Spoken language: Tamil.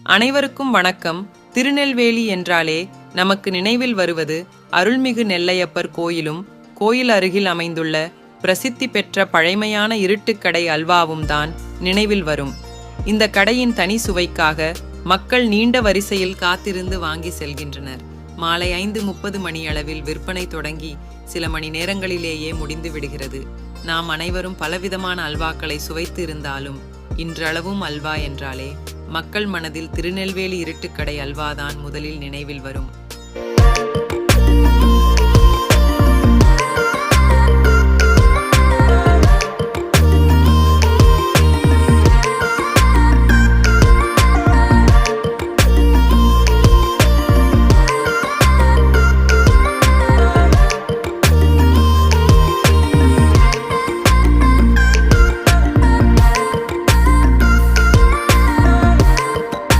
அனைவருக்கும் வணக்கம். திருநெல்வேலி என்றாலே நமக்கு நினைவில் வருவது அருள்மிகு நெல்லையப்பர் கோயிலும் கோயில் அருகில் அமைந்துள்ள பிரசித்தி பெற்ற பழைமையான இருட்டுக்கடை அல்வாவும் தான் நினைவில் வரும். இந்த கடையின் தனி சுவைக்காக மக்கள் நீண்ட வரிசையில் காத்திருந்து வாங்கி செல்கின்றனர். மாலை ஐந்து முப்பது மணி அளவில் விற்பனை தொடங்கி சில மணி நேரங்களிலேயே முடிந்து விடுகிறது. நாம் அனைவரும் பலவிதமான அல்வாக்களை சுவைத்து இருந்தாலும் இன்றளவும் அல்வா என்றாலே மக்கள் மனதில் திருநெல்வேலி இருட்டுக்கடை அல்வாதான் முதலில் நினைவில் வரும்.